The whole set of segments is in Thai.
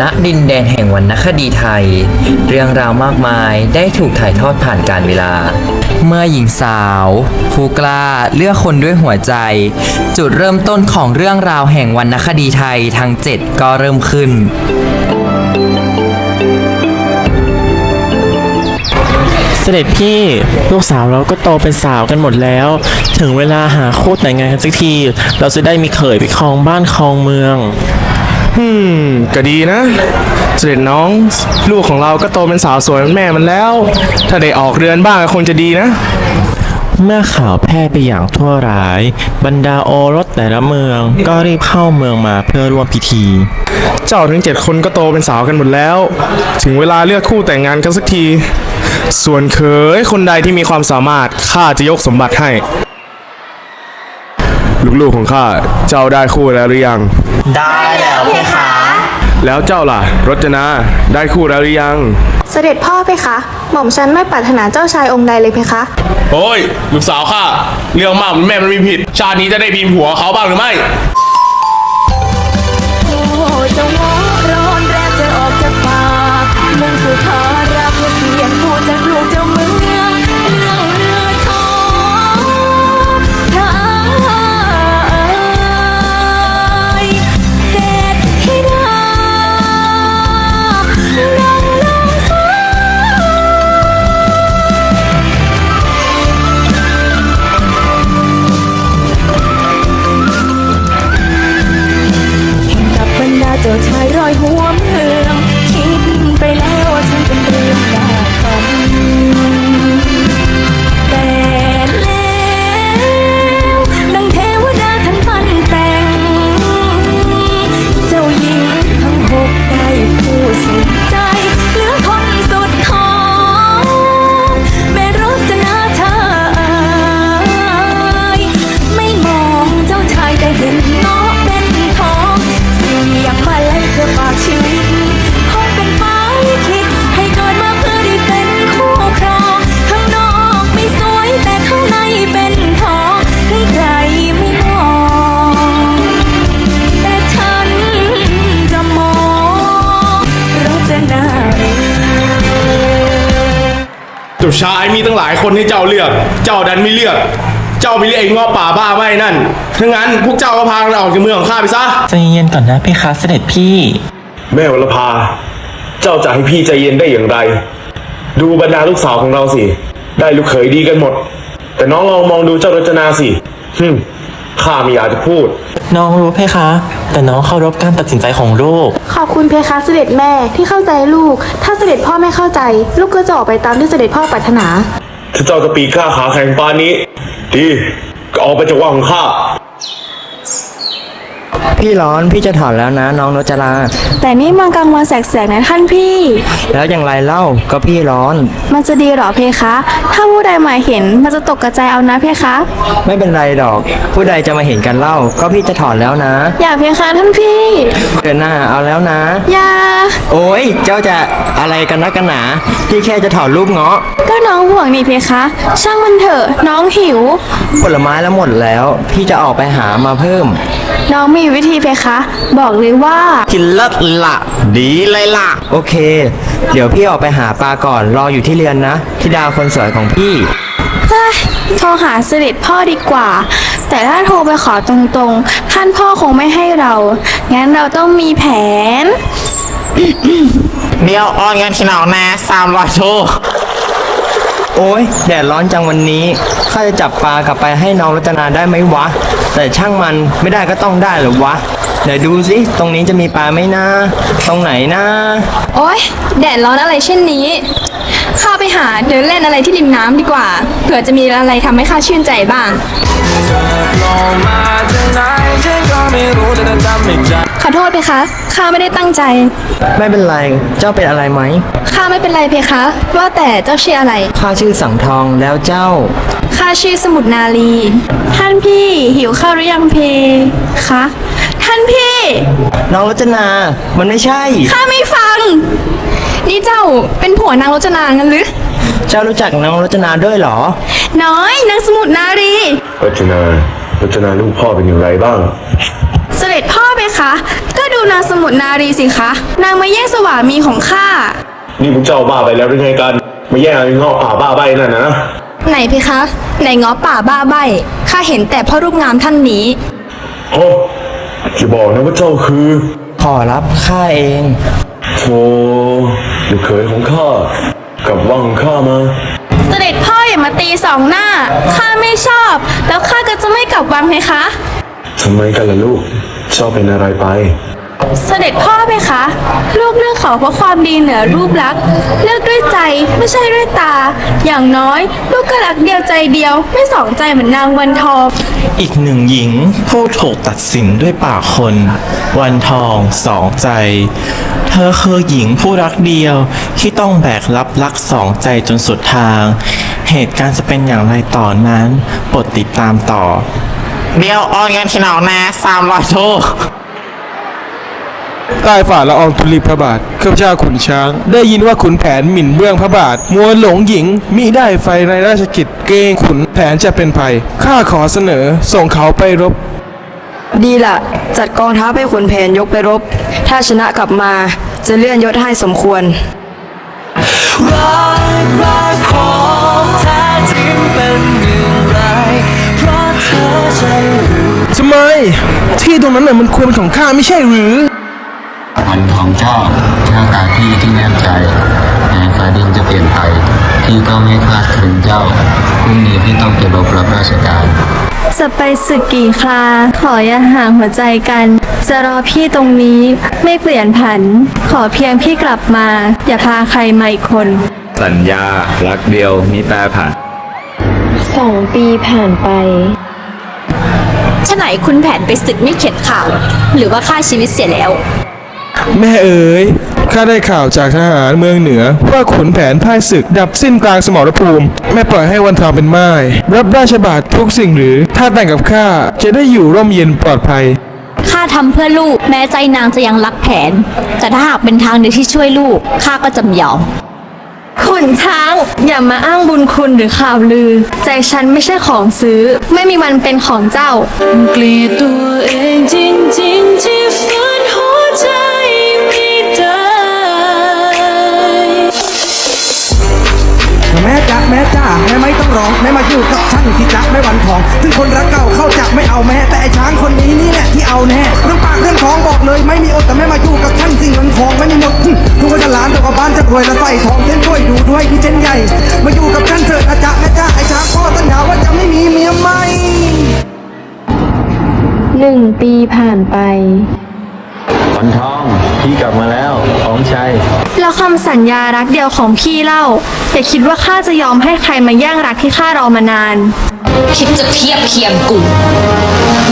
ณดินแดนแห่งวรรณคดีไทย เรื่องราวมากมายได้ถูกถ่ายทอดผ่านการเวลา เมื่อหญิงสาว ผู้กล้าเลือกคนด้วยหัวใจ จุดเริ่มต้นของเรื่องราวแห่งวรรณคดีไทยทั้งเจ็ดก็เริ่มขึ้น เสด็จพี่ลูกสาวเราก็โตเป็นสาวกันหมดแล้ว ถึงเวลาหาคู่แต่งงานกันสักที เราจะได้มีเขยไปครองบ้านครองเมืองอืมก็ดีนะ เสด็จน้องลูกของเราก็โตเป็นสาวสวยเหมือนแม่มันแล้ว ถ้าได้ออกเรือนบ้างก็คงจะดีนะ เมื่อข่าวแพร่ไปอย่างทั่วร้าย บรรดาโอรสแต่ละเมืองก็รีบเข้าเมืองมาเพื่อร่วมพิธี เจ้าทั้งเจ็ดคนก็โตเป็นสาวกันหมดแล้ว ถึงเวลาเลือกคู่แต่งงานกันสักที ส่วนเขยคนใดที่มีความสามารถข้าจะยกสมบัติให้ ลูกๆของข้าเจ้าได้คู่แล้วหรือยัง ได้แล้วเพคะ แล้วเจ้าล่ะ รจนา ได้คู่แล้วหรือยัง เสด็จพ่อเพคะ หม่อมฉันไม่ปรารถนาเจ้าชายองค์ใดเลยเพคะ โอ้ย ลูกสาวข้าเรื่องมากเหมือนแม่มันมีผิด ชาตินี้จะได้พิมพ์หัวเขาบ้างหรือไม่ โอ้เจ้าง้ เจ้าชายมีตั้งหลายคนให้เจ้าเลือก เจ้าดันไม่เลือก เจ้าไปเลือกไอ้เงอป่าบ้าใบนั่นถ้างั้นพวกเจ้าก็พาเราออกจากเมืองของข้าไปซะ ใจเย็นก่อนนะเพคะเสด็จพี่ แม่วรภาเจ้าจะให้พี่ใจเย็นได้อย่างไร ดูบรรดาลูกสาวของเราสิ ได้ลูกเขยดีกันหมด แต่น้องลองมองดูเจ้ารจนาสิฮึม ข้าไม่อยากจะพูด น้องรู้เพคะ แต่น้องเคารพการตัดสินใจของลูก ขอบคุณเพคะเสด็จแม่ที่เข้าใจลูก ถ้าเสด็จพ่อไม่เข้าใจ ลูกก็จะออกไปตามที่เสด็จพ่อปรารถนา ถ้าเจ้าจะปีกข้าขาแข็งปานนี้ ดีก็ออกไปจากวังของข้า พี่ร้อนพี่จะถอนแล้วนะ น้องนจรา แต่นี่มันกลางวันแสกๆนะท่านพี่ แล้วอย่างไรเล่าก็พี่ร้อน มันจะดีเหรอเพคะ ถ้าผู้ใดมาเห็นมันจะตกกระจายเอานะเพคะ ไม่เป็นไรดอก ผู้ใดจะมาเห็นกันเล่า ก็พี่จะถอนแล้วนะ อย่าเพคะท่านพี่เดือนหน้าเอาแล้วนะ อย่า โอ้ยเจ้าจะอะไรกันนักกันหนา พี่แค่จะถอนรูปเงาะ ก็น้องห่วงนี่เพคะ ช่างมันเถอะน้องหิว ผลไม้แล้วหมดแล้ว พี่จะออกไปหามาเพิ่ม น้องมีวิธีเพคะ บอกเลยว่า กินเลิศละดีเลยล่ะโอเค เดี๋ยวพี่ออกไปหาปลาก่อนรออยู่ที่เรือนนะที่ดาวคนสวยของพี่ เฮ้ยโทรหาเสด็จพ่อดีกว่า แต่ถ้าโทรไปขอตรงๆ ท่านพ่อคงไม่ให้เรา งั้นเราต้องมีแผน เดี๋ยวออนเงินที่น้องนะสามร้อยโช โอ้ยแดดร้อนจังวันนี้ข้าจะจับปลากลับไปให้น้องรัตนาได้ไหมวะ แต่ช่างมันไม่ได้ก็ต้องได้หรือวะเดี๋ยวดูสิตรงนี้จะมีปลาไหมนะตรงไหนนะโอ๊ยแดดร้อนอะไรเช่นนี้ข้าไปหาเดินเล่นอะไรที่ริมน้ำดีกว่า เผื่อจะมีอะไรทำให้ข้าชื่นใจบ้าง ขอโทษเพคะ ข้าไม่ได้ตั้งใจ ไม่เป็นไร เจ้าเป็นอะไรไหม ข้าไม่เป็นไรเพคะ ว่าแต่เจ้าชื่ออะไร ข้าชื่อสังทองแล้วเจ้า ข้าชื่อสมุดนาลี ท่านพี่หิวข้าวหรือยังเพคะ ท่านพี่ น้องรัตนา มันไม่ใช่ ข้าไม่ฟัง นี่เจ้าเป็นผัวนางรจนางั้นหรือ เจ้ารู้จักน้องรัตนาด้วยเหรอ น้อยนางสมุดนารี รจนา รจนาลูกพ่อเป็นอย่างไรบ้างเสด็จพ่อเพ คะ ก็ดูนางสมุทรนารีสิคะ นางมาแย่งสวามีของข้า นี่พวกเจ้าบ้าไปแล้วหรือไงกันมาแย่งอะไรงอกป่าบ้าใบนั่นนะไหนเพคะ ไหนง้อป่าบ้าใบข้าเห็นแต่พ่อรูปงามท่านนี้ โอ้อย่าบอกนะว่าเจ้าคือขอรับข้าเองโธ่ลูกเขยของข้ากับว่างข้ามา เสด็จพ่ออย่ามาตีสองหน้า ข้าไม่ชอบ แล้วข้าก็จะไม่กลับวังเพคะ ทำไมกันล่ะลูก เจ้าเป็นอะไรไป เสด็จพ่อเพคะ ลูกเลือกเขาเพราะความดีเหนือรูปลักษณ์เลือกด้วยใจไม่ใช่ด้วยตา อย่างน้อย ลูกก็รักเดียวใจเดียว ไม่สองใจเหมือนนางวันทองอีกหนึ่งหญิงผู้ถูกตัดสินด้วยปากคน วันทองสองใจ เธอคือหญิงผู้รักเดียวที่ต้องแบกรับรักสองใจจนสุดทาง เหตุการณ์จะเป็นอย่างไรต่อนนั้นโปรดติดตามต่อ เดี๋ยวออนเงินที่หนองนาสามร้อยโทใต้ฝ่าละอองธุลีพระบาทข้าพเจ้าขุนช้าง ได้ยินว่าขุนแผนหมิ่นเบื้องพระบาท มัวหลงหญิงมิได้ไฟในราชกิจเกรงขุนแผนจะเป็นภัย ข้าขอเสนอส่งเขาไปรบ ดีละจัดกองทัพให้ขุนแผนยกไปรบ ถ้าชนะกลับมาจะเลื่อนยศให้สมควร ทำไม ที่ตรงนั้นน่ะมันควรเป็นของข้าไม่ใช่หรือวันของเจ้าหน้าตาพี่ที่แนบใจแม้ฟ้าดินจะเปลี่ยนไปพี่ก็ไม่คลาดถึงเจ้าพรุ่งนี้พี่ต้องไปรบรับราชการ จะไปสึกกี่คราขออย่าห่างหัวใจกัน จะรอพี่ตรงนี้ไม่เปลี่ยนผัน ขอเพียงพี่กลับมา อย่าพาใครมาอีกคน สัญญารักเดียวมีแปรผันสองปีผ่านไป ฉะไหนคุณแผนไปศึกไม่เข็ดข่าว หรือว่าฆ่าชีวิตเสียแล้ว แม่เอ๋ย ข้าได้ข่าวจากทหารเมืองเหนือ ว่าขุนแผนพ่ายศึกดับสิ้นกลางสมรภูมิ แม่ปล่อยให้วันทองเป็นไม้รับราชบาททุกสิ่งหรือ ถ้าแต่งกับข้าจะได้อยู่ร่มเย็นปลอดภัย ข้าทำเพื่อลูกแม้ใจนางจะยังรักแผน แต่ถ้าหากเป็นทางเดียวที่ช่วยลูกข้าก็จำยอม ขุนช้าง อย่ามาอ้างบุญคุณหรือข่าวลือ ใจฉันไม่ใช่ของซื้อ ไม่มีวันเป็นของเจ้า เกลียดตัวเองจริงๆที่ฝืนหัวใจไม่ได้ แม่จ๋าแม่จ๋าแม่ไม่ต้องร้องแม่มาอยู่กับฉันที่จักแม่วันทองถึงคนรักเก่าเข้าจักไม่เอาแม่แต่ไอ้ช้างคนนี้นี่แหละที่เอาแน่เรื่องปากเรื่องท้องบอกเลย ไม่มีอดแต่แม่มาอยู่กับฉันสิ เดียวกับบ้านจะรวยและใส่ทองเส้นด้วยดูด้วยที่เส้นใหญ่ มาอยู่กับฉันเถิดนะจ๊ะแม่จ๋าไอ้ช้างพ่อสัญญาว่าจะไม่มีเมียใหม่หนึ่งปีผ่านไปวันทอง พี่กลับมาแล้ว ของชัย แล้วคำสัญญารักเดียวของพี่เล่า อย่าคิดว่าข้าจะยอมให้ใครมาแย่งรักที่ข้ารอมานาน คิดจะเทียบเคียงกู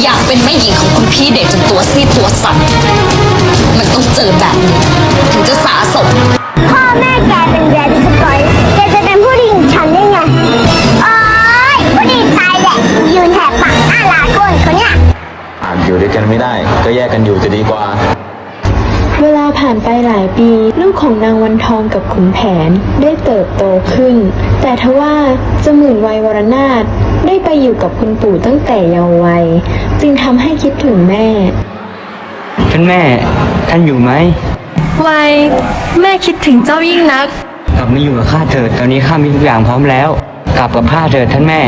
อยากเป็นแม่หญิงของคุณพี่เด็กจนตัวซีดตัวสั่น มันต้องเจอแบบนี้ถึงจะสาสม พ่อแม่แกเป็นแดนสกอยแกจะเป็นผู้ดีของฉันได้ไงโอ้ยผู้ดีตายแหละยืนแหกปากอ้าลาก้นเขาเนี่ยอาจอยู่ด้วยกันไม่ได้ ก็แยกกันอยู่จะดีกว่า เวลาผ่านไปหลายปี ลูกของนางวันทองกับขุนแผนได้เติบโตขึ้น แต่ทว่าเจาหมื่นวัยวรนาถได้ไปอยู่กับคุณปู่ตั้งแต่เยาว์วัย จึงทำให้คิดถึงแม่ ท่านแม่ ท่านอยู่ไหมไว้แม่คิดถึงเจ้ายิ่งนัก กลับมาอยู่กับข้าเถิดตอนนี้ข้ามีทุกอย่างพร้อมแล้ว กลับกับข้าเถิดท่านแม่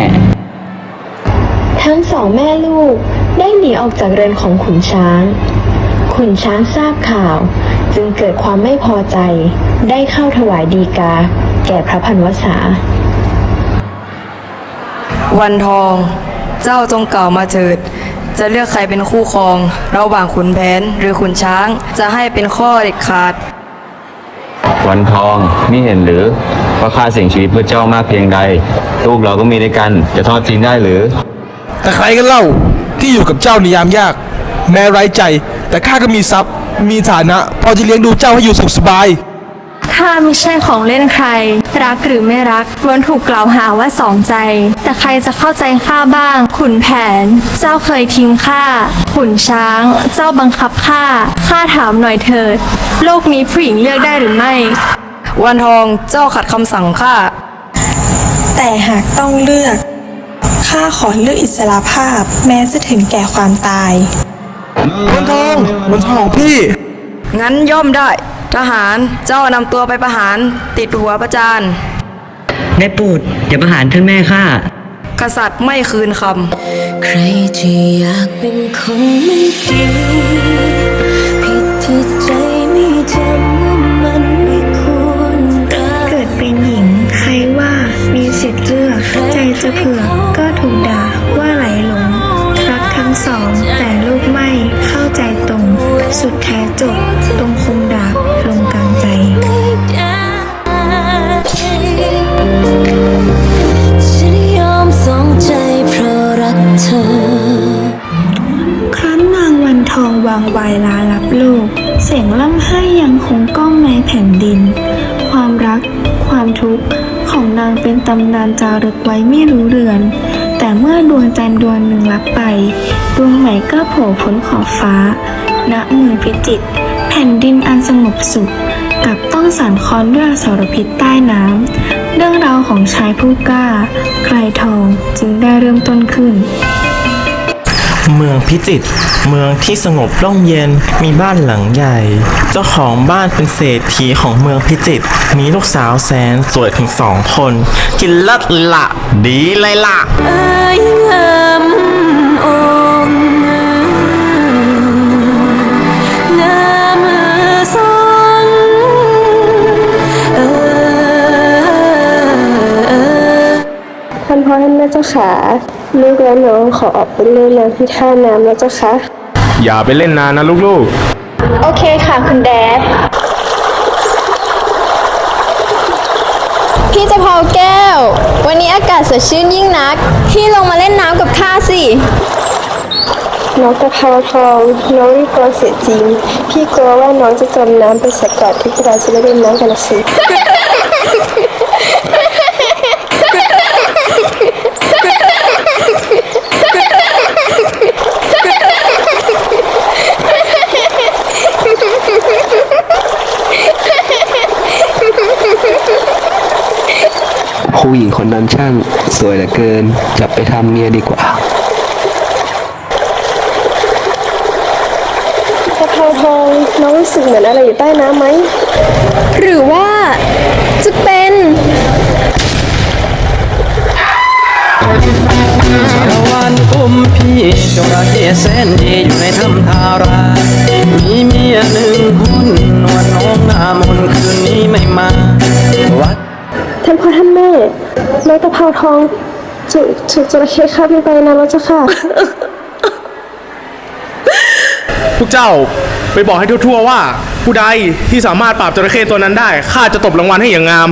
ทั้งสองแม่ลูกได้หนีออกจากเรือนของขุนช้าง ขุนช้างทราบข่าว จึงเกิดความไม่พอใจ ได้เข้าถวายดีกา แก่พระพันวษา วันทอง เจ้าจงกล่าวมาเถิด จะเลือกใครเป็นคู่ครอง ระหว่างขุนแผนหรือขุนช้าง จะให้เป็นข้อเด็ดขาด วันทองนี่เห็นหรือว่าข้าเสี่ยงชีวิตเพื่อเจ้ามากเพียงใด ลูกเราก็มีด้วยกัน จะทอดทิ้งได้หรือ แต่ใครกันเล่าที่อยู่กับเจ้าในยามยาก แม้ไร้ใจ แต่ข้าก็มีทรัพย์มีฐานะ พอจะเลี้ยงดูเจ้าให้อยู่สุขสบาย ข้าไม่ใช่ของเล่นใคร รักหรือไม่รักล้วนถูกกล่าวหาว่าสองใจ แต่ใครจะเข้าใจข้าบ้าง ขุนแผน เจ้าเคยทิ้งข้าขุนช้าง เจ้าบังคับข้าข้าถามหน่อยเถิด โลกนี้ผู้หญิงเลือกได้หรือไม่ วันทองเจ้าขัดคำสั่งข้าแต่หากต้องเลือกข้าขอเลือกอิสรภาพ แม้จะถึงแก่ความตาย วันทองวันทองพี่ งั้นย่อมได้ ทหารเจ้านำตัวไปประหารติดหัวประจานได้โปรดอย่าประหารท่านแม่ข้ากษัตริย์ไม่คืนคใครที่อยากเป็นคนไม่ดีผิดที่ใจไม่จำว่ามันไม่ควรรัก เกิดเป็นหญิงใครว่ามีสิทธิ์เลือกใจจะเผือกก็ถูกางวายลารับลูกเสียงล่ำไห้ยังคงก้องในแผ่นดิน ความรัก ความทุกข์ของนางเป็นตำนานจารึกไว้ไม่รู้เรือน แต่เมื่อดวงจันทร์ดวงหนึ่งลับไป ดวงใหม่ก็โผล่พ้นขอบฟ้า ณเมืองพิจิตรแผ่นดินอันสงบสุขกลับต้องสั่นคอนด้วยอสารพิษใต้น้ำเรื่องราวของชายผู้กล้าใครทองจึงได้เริ่มต้นขึ้น เมืองพิจิตรเมืองที่สงบร่มเย็นมีบ้านหลังใหญ่ เจ้าของบ้านเป็นเศรษฐีของเมืองพิจิตรมีลูกสาวแสนสวยถึงสองคน กินเลิศละดีเลยล่ะเอ้ยงามองค์งามสองเออท่านพ่อท่านแม่เจ้าขา ลูกและน้องขอออกไปเล่นน้ำที่ท่าน้ำแล้วเจ้าคะ อย่าไปเล่นนานนะลูกโอเคค่ะคุณแดด พี่จะเผาแก้ว วันนี้อากาศสดชื่นยิ่งนัก พี่ลงมาเล่นน้ำกับข้าสิ น้องกระเพราทองน้องรีบกลัวเสียจริง พี่กลัวว่าน้องจะจมน้ำไปสักก่อนที่พวกเราจะได้เล่นน้ำกันนะสิ ผู้หญิงคนนั้นช่างสวยเหลือเกิน จับไปทำเมียดีกว่ากระเพราทองน้องรู้สึกเหมือนอะไรอยู่ใต้น้ำไหม หรือว่าจะเป็น สารวันกุมพี่จงรักเอเส้นดีอยู่ในถ้ำทารา มีเมียหนึ่งคนนวลน้องหน้ามนต์คืนนี้ไม่มาวัด ท่านพ่อท่านแม่ น้องกระเพราทองถูกถูกจระเข้คาบไปน้ำแล้วเจ้าค่ะ พวกเจ้าไปบอกให้ทั่วๆว่า ผู้ใดที่สามารถปราบจระเข้ตัวนั้นได้ข้าจะตบรางวัลให้อย่างงาม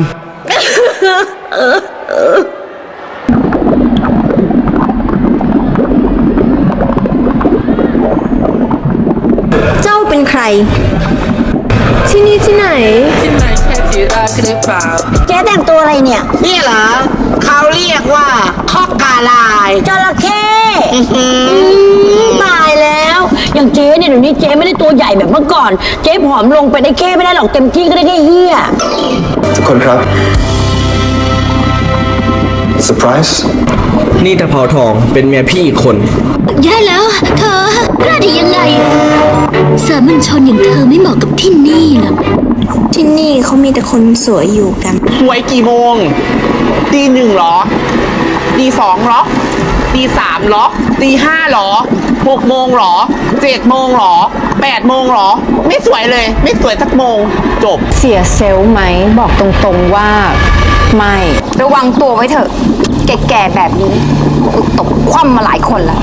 เจ้าเป็นใคร ที่นี่ที่ไหน ที่ไหนแค่ ที่รักหรือเปล่า แกแต่งตัวอะไรเนี่ยนี่เหรอเขาเรียกว่าคอกกาลายจระเข้ตายแล้ว อย่างเจ๊เนี่ยเดี๋ยวนี้เจ๊ไม่ได้ตัวใหญ่แบบเมื่อก่อน เจ๊ผอมลงไปได้แค่ไม่ได้หรอกเต็มที่ก็ได้แค่เหี้ยทุกคนครับเซอร์ไพรส์นี่ตะเภาทองเป็นเมียพี่อีกคน แย่แล้ว เธอกล้าได้ยังไงสามัญชนอย่างเธอไม่เหมาะกับที่นี่หรอก ที่นี่เขามีแต่คนสวยอยู่กัน สวยกี่โมงตีหนึ่งเหรอตีสองเหรอตีสามเหรอตีห้าเหรอหกโมงเหรอเจ็ดโมงเหรอแปดโมงเหรอ ไม่สวยเลย ไม่สวยสักโมง จบ เสียเซลล์ไหมบอกตรงๆว่า ไม่ ระวังตัวไว้เถอะ แก่ๆแบบนี้กูตกคว่ำมาหลายคนแล้ว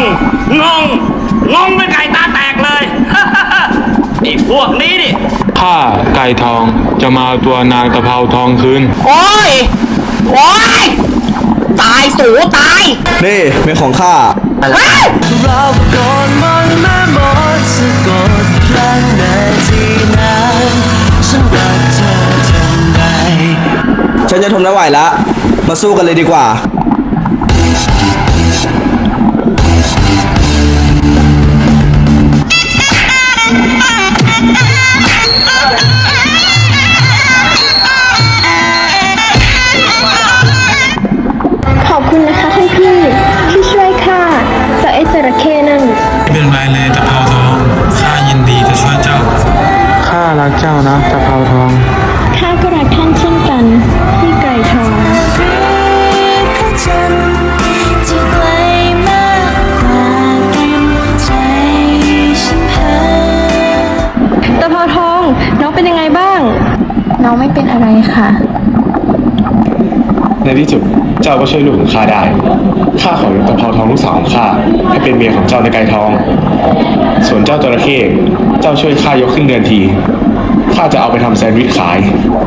งง งงเป็นไก่ตาแตกเลย ไอ้พวกนี้นี่ข้าไก่ทองจะมาเอาตัวนางตะเภาทองคืน โอ้ย โอ้ย ตายสูตาย นี่เป็นของข้า เราก่อนมันแม่หมดสะกดครั้งนาทีนั้นฉันรักเธอทันใดฉันจะทนไม่ไหวแล้วมาสู้กันเลยดีกว่าะเพราทองข้าก็รักท่านเช่นกัน พี่ไก่ทองที่ไกลมากกว่ากันใจฉันเพ้อตะเภาทอง น้องเป็นยังไงบ้าง น้องไม่เป็นอะไรค่ะ ในที่สุดเจ้าก็ช่วยลูกของข้าได้ ข้าขอยกตะเภาทองลูกสาวของข้าให้เป็นเมียของเจ้าในไกรทอง ส่วนเจ้าจระเข้เจ้าช่วยข้ายกขึ้นเดือนที ข้าจะเอาไปทำแซนด์วิชขาย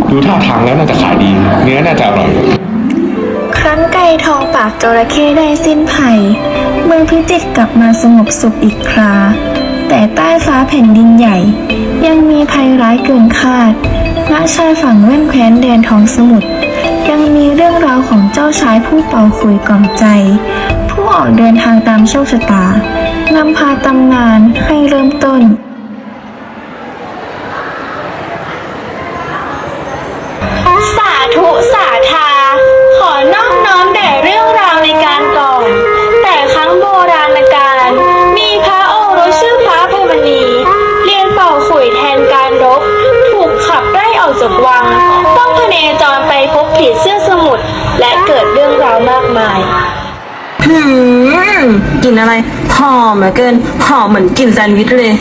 ดูท่าทางแล้วน่าจะขายดี เนื้อน่าจะอร่อย ครั้นไก่ทองปากจระเข้ได้สิ้นภัยเมืองพิจิตรกลับมาสงบสุขอีกครา แต่ใต้ฟ้าแผ่นดินใหญ่ ยังมีภัยร้ายเกินคาดณชายฝั่งแว่นแคว้นแดนท้องสมุทรยังมีเรื่องราวของเจ้าชายผู้เป่าขลุยกล่อมใจ ผู้ออกเดินทางตามโชคชะตานำพาตำนานให้เริ่มต้น แด่เรื่องราวในการก่อน แต่ครั้งโบราณกาลมีพระโอรสชื่อพระอภัยมณีเรียนเป่าขลุยแทนการรบ ถูกขับไล่ออกจากวัง ต้องพเนจรไปพบผีเสื้อสมุทรและเกิดเรื่องราวมากมายหืมกลิ่นอะไรหอมเหลือเกินหอมเหมือนกลิ่นแซนด์วิชเลย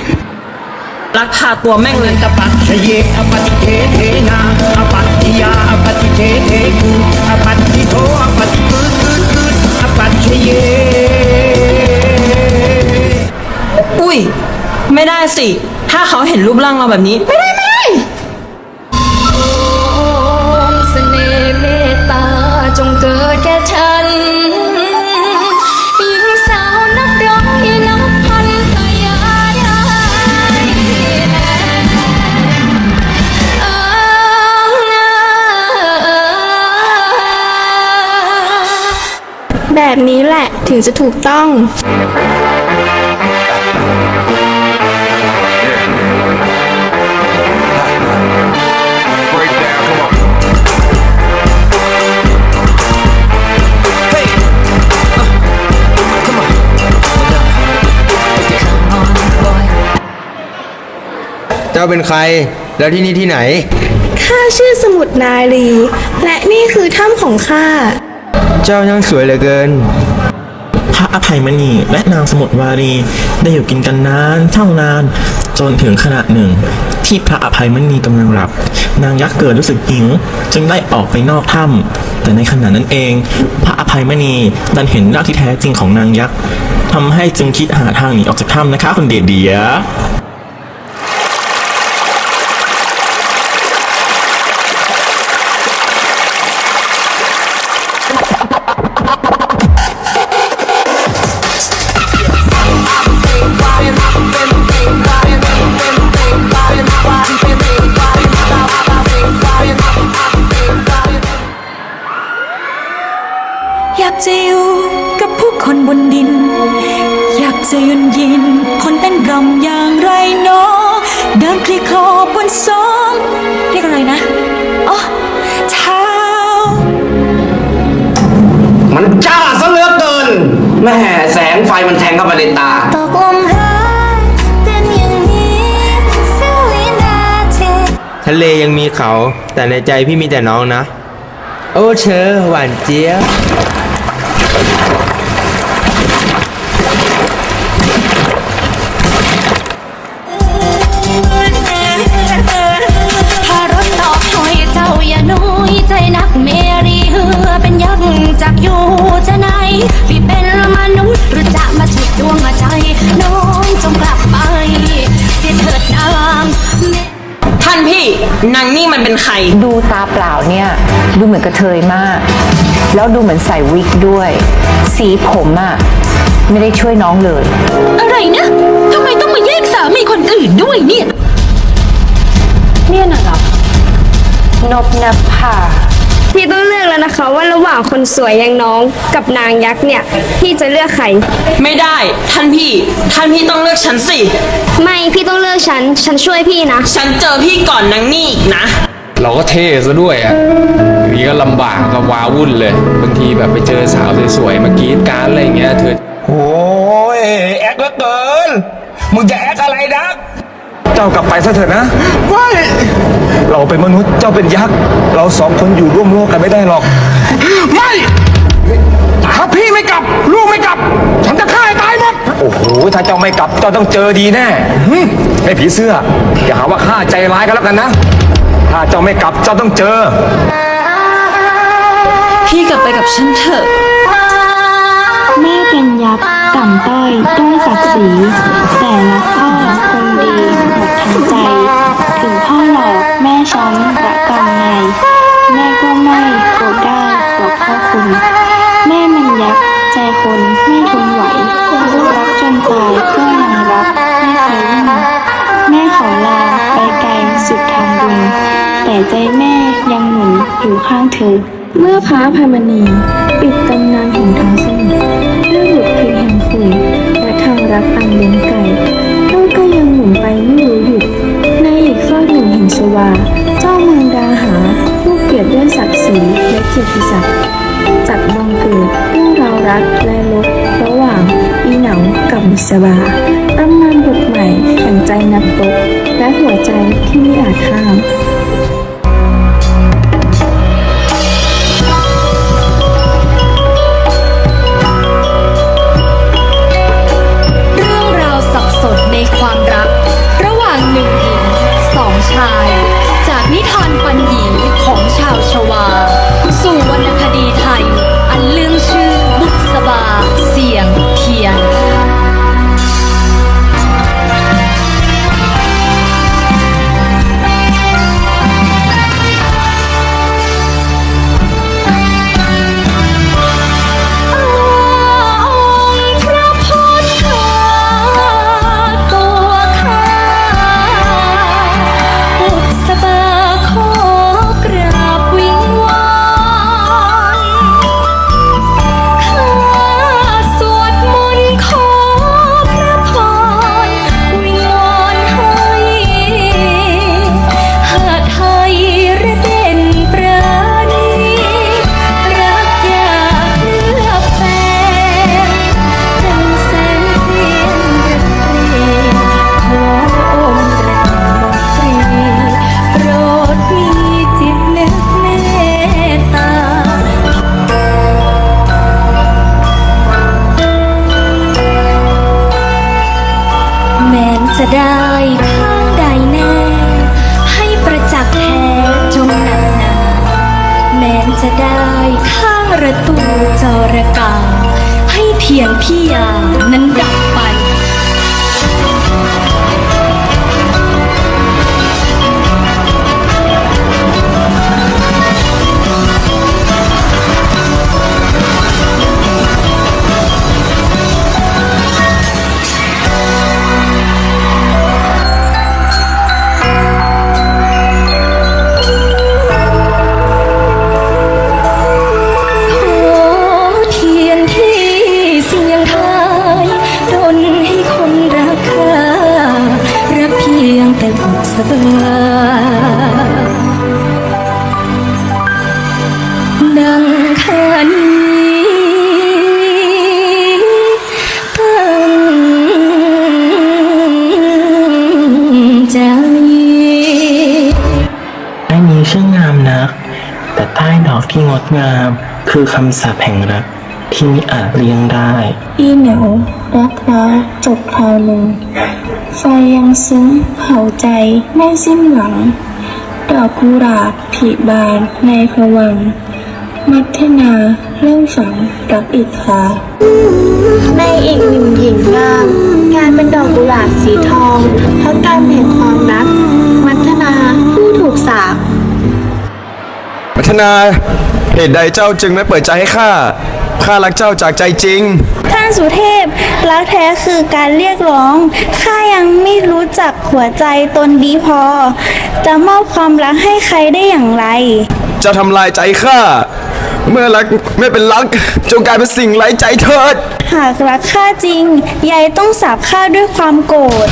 รักพาตัวแม่งเลยปัจเยอปฏิเทเทนาอปัตติยาอปฏิเทเทกูอปัตติ โทอปฏิกืดกืดกืดอปัจเยอุ้ย ไม่ได้สิ ถ้าเขาเห็นรูปร่างเราแบบนี้ ไม่ได้ แบบนี้แหละถึงจะถูกต้องเจ้าเป็นใคร แล้วที่นี่ที่ไหน ข้าชื่อสมุดนารี และนี่คือถ้ำของข้า เจ้ายังสวยเหลือเกิน พระอภัยมณีและนางสมุทรวารี ได้อยู่กินกันนานเท่านาน จนถึงขณะหนึ่ง ที่พระอภัยมณีกำลังหลับ นางยักษ์เกิดรู้สึกหิวจึงได้ออกไปนอกถ้ำแต่ในขณะนั้นเอง พระอภัยมณีดันเห็นรากที่แท้จริงของนางยักษ์ทำให้จึงคิดหาทางหนีออกจากถ้ำนะคะคุณเดียเดีย จะยืนยิน คนเต้นรำอย่างไรเนาะเดินคลีคลอบนสองเรียกอะไรนะอ๋อเท้ามันจ้าซะเหลือเกินแม่แสงไฟมันแทงเข้าไปในตา ตกลงรักเป็นอย่างนี้เสี้ยววินาทีทะเลยังมีเขา แต่ในใจพี่มีแต่น้องนะ โอ้เชอหวานเจี๊ยบ พี่เป็นมนุษย์หรือจะมาฉุดดวงใจ น้องจงกลับไปเสียเถิดนางท่านพี่นางนี่มันเป็นใคร ดูตาเปล่าเนี่ย ดูเหมือนกระเทยมาก แล้วดูเหมือนใส่วิกด้วย สีผมอะไม่ได้ช่วยน้องเลย อะไรนะทำไมต้องมาแยกสามีคนอื่นด้วยเนี่ย เนี่ยน่ะเหรอนบนภาพี่ต้องเลือก แล้วนะคะ ว่าระหว่างคนสวยอย่างน้องกับนางยักษ์เนี่ย พี่จะเลือกใคร ไม่ได้ ท่านพี่ ท่านพี่ต้องเลือกฉันสิ ไม่พี่ต้องเลือกฉัน ฉันช่วยพี่นะ ฉันเจอพี่ก่อนนางนี่อีกนะ เราก็เท่ซะด้วยอะอย่างนี้ก็ลำบากก็ว้าวุ่นเลย บางทีแบบไปเจอสาวสวยๆมากรีดกรารอะไรอย่างเงี้ยเธอ โอ้ยแอคเหลือเกิน มึงจะแอคอะไรนัก เจ้ากลับไปซะเถอะนะ ไม่ เราเป็นมนุษย์เจ้าเป็นยักษ์ เราสองคนอยู่ร่วมโลกกันไม่ได้หรอก ไม่ ถ้าพี่ไม่กลับ ลูกไม่กลับ ฉันจะฆ่าให้ตายหมด โอ้โห ถ้าเจ้าไม่กลับเจ้าต้องเจอดีแน่หึไอ้ผีเสื้อ อย่าหาว่าข้าใจร้ายกันแล้วกันนะ ถ้าเจ้าไม่กลับเจ้าต้องเจอ พี่กลับไปกับฉันเถอะ แม่เป็นยักษ์ต่ำต้อย ด้อยศักดิ์ศรีแต่รักพ่อคนดี หมดทั้งใจ ถึงพ่อหลอกแม่ช้ำระกำไง แม่ก็ไม่โกรธได้บอกพ่อคุณ แม่มันยักใจคนไม่ทนไหวลูกรักจนตายก็ยังรักไม่เคยวิ่งแม่ขอลาไปไกลสุดทางบุญแต่ใจแม่ยังหนุนอยู่ข้างเธอ เมื่อพระพามณีปิดตำนานของท้องสมุทรด้วยบทเพลงแห่งขุยและทางรักอันเลี้ยงไก่ ชวา เจ้าเมืองดาหา ผู้เกียรติด้วยศักดิ์ศรีและเกียรติศักดิ์จัดบังเกิดเรื่องราวรักและลบระหว่างอีเหนากับมิสบาตำนานบทใหม่แห่งใจนักรบและหัวใจที่ไม่อาจห้าม คือคำสาปแห่งรักที่มิอาจเลี้ยงได้ อีเหนียวรักร้าวจบคราวหนึ่งไฟยังซึ้งเผาใจไม่สิ้นหวัง ดอกกุหลาบผลิบานในพวังค์มัทนาเริ่มฝังรักอีกคราในอีกหนึ่งหญิงงามกลายเป็นดอกกุหลาบสีทองเพราะการแห่งความรัก มัทนาผู้ถูกสาปมัทนา เหตุใดเจ้าจึงไม่เปิดใจให้ข้า ข้ารักเจ้าจากใจจริง ท่านสุเทพรักแท้คือการเรียกร้อง ข้ายังไม่รู้จักหัวใจตนดีพอ จะมอบความรักให้ใครได้อย่างไร เจ้าทำลายใจข้า เมื่อรักไม่เป็นรักจงกลายเป็นสิ่งไร้ใจเถิด หากรักข้าจริง ยายต้องสาบข้าด้วยความโกรธ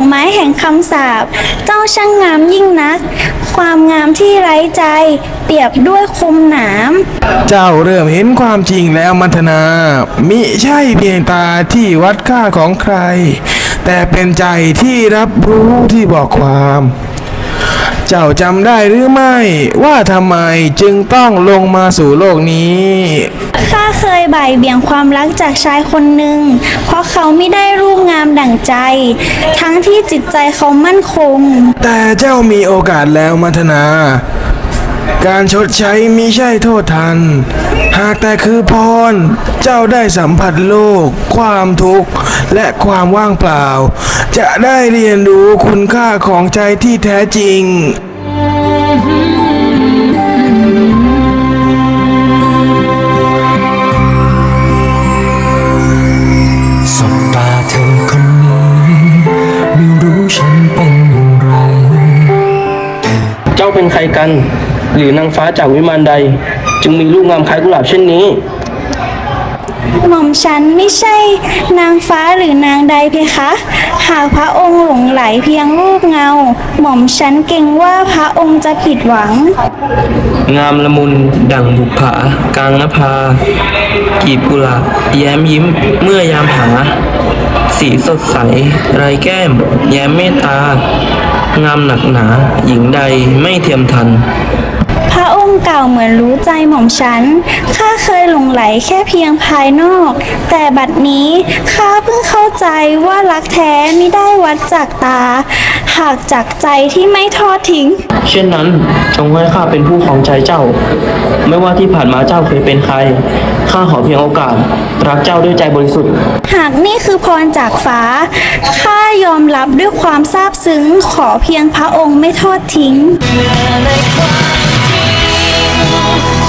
อกมนุษย์ดอกไม้แห่งคำสาบ เจ้าช่างงามยิ่งนัก ความงามที่ไร้ใจ เปรียบด้วยคมหนาม เจ้าเริ่มเห็นความจริงแล้วมัทนา มิใช่เพียงตาที่วัดค่าของใคร แต่เป็นใจที่รับรู้ที่บอกความ เจ้าจำได้หรือไม่ ว่าทำไมจึงต้องลงมาสู่โลกนี้ข้าเคยบ่ายเบี่ยงความรักจากชายคนหนึ่ง เพราะเขาไม่ได้รูปงามดั่งใจ ทั้งที่จิตใจเขามั่นคง แต่เจ้ามีโอกาสแล้วมัทนา การชดใช้มิใช่โทษทัน หากแต่คือพร เจ้าได้สัมผัสโลก ความทุกข์ และความว่างเปล่า จะได้เรียนรู้คุณค่าของใจที่แท้จริงสบตาเธอคนนี้ไม่รู้ฉันเป็นอย่างไร เจ้าเป็นใครกัน หรือนางฟ้าจากวิมานใด จึงมีรูปงามคล้ายกุหลาบเช่นนี้ หม่อมฉันไม่ใช่นางฟ้าหรือนางใดเพคะ หากพระองค์หลงไหลเพียงรูปเงา หม่อมฉันเกรงว่าพระองค์จะผิดหวัง งามละมุนดั่งบุปผากลางนภากีบกุหลาบแย้มยิ้มเมื่อยามหา สีสดใสไรแก้ม แย้มเมตตา งามหนักหนา หญิงใดไม่เทียมทันพระ องค์เก่าเหมือนรู้ใจหม่อมฉัน ข้าเคยหลงไหลแค่เพียงภายนอก แต่บัดนี้ข้าเพิ่งเข้าใจว่ารักแท้ไม่ได้วัดจากตา หากจากใจที่ไม่ทอดทิ้ง เช่นนั้นจงให้ข้าเป็นผู้ของใจเจ้า ไม่ว่าที่ผ่านมาเจ้าเคยเป็นใคร ข้าขอเพียงโอกาส รักเจ้าด้วยใจบริสุทธิ์ หากนี่คือพรจากฟ้า ข้ายอมรับด้วยความซาบซึ้ง ขอเพียงพระองค์ไม่ทอดทิ้ง ฉั